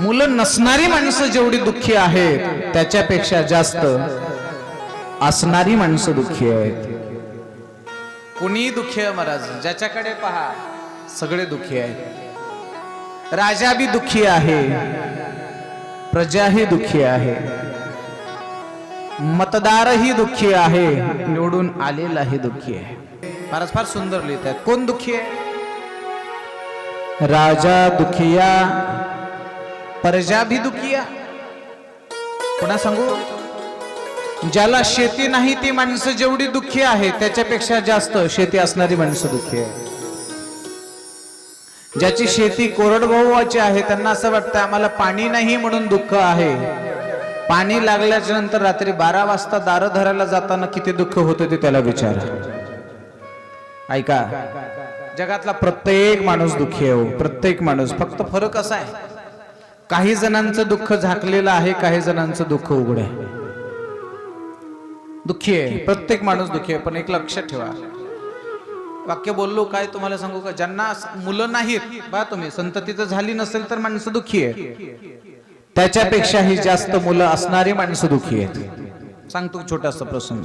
मुलं नसणारी माणसं जेवढी दुःखी आहेत त्याच्यापेक्षा जास्त असणारी माणसं दुःखी आहेत. कुणीही दुःखी आहे महाराज ज्याच्याकडे पहा सगळे दुःखी आहेत. राजा बी दुःखी आहे प्रजाही दुःखी आहे. मतदारही दुःखी आहे निवडून आलेलाही दुःखी आहे. महाराज फार सुंदर लिहित आहेत कोण दुःखी आहे? राजा दुखिया प्रजा भी दुखिया पुन्हा सांगू? ज्याला शेती नाही ती माणसं जेवढी दुःखी आहे त्याच्यापेक्षा जास्त शेती असणारी माणसं दुःखी आहे. ज्याची शेती कोरडभाऊची आहे त्यांना असं वाटतं आम्हाला पाणी नाही म्हणून दुःख आहे. पाणी लागल्याच्या नंतर रात्री बारा वाजता दारं धरायला जाताना किती दुःख होतं ते त्याला विचार. ऐका जगातला प्रत्येक माणूस दुःखी आहे हो, प्रत्येक माणूस. फक्त फरक असा आहे काही जणांचं दुःख झाकलेलं आहे काही जणांचं दुःख उघड आहे. दुःखी आहे प्रत्येक माणूस दुःखी आहे पण एक लक्षात ठेवा. वाक्य बोललो काय तुम्हाला सांगू का? ज्यांना मुलं नाहीत बा तुम्ही संततीचं झाली नसेल तर माणसं दुःखी आहे त्याच्यापेक्षाही जास्त मुलं असणारी माणसं दुःखी आहेत. सांगतो छोटासा प्रसंग.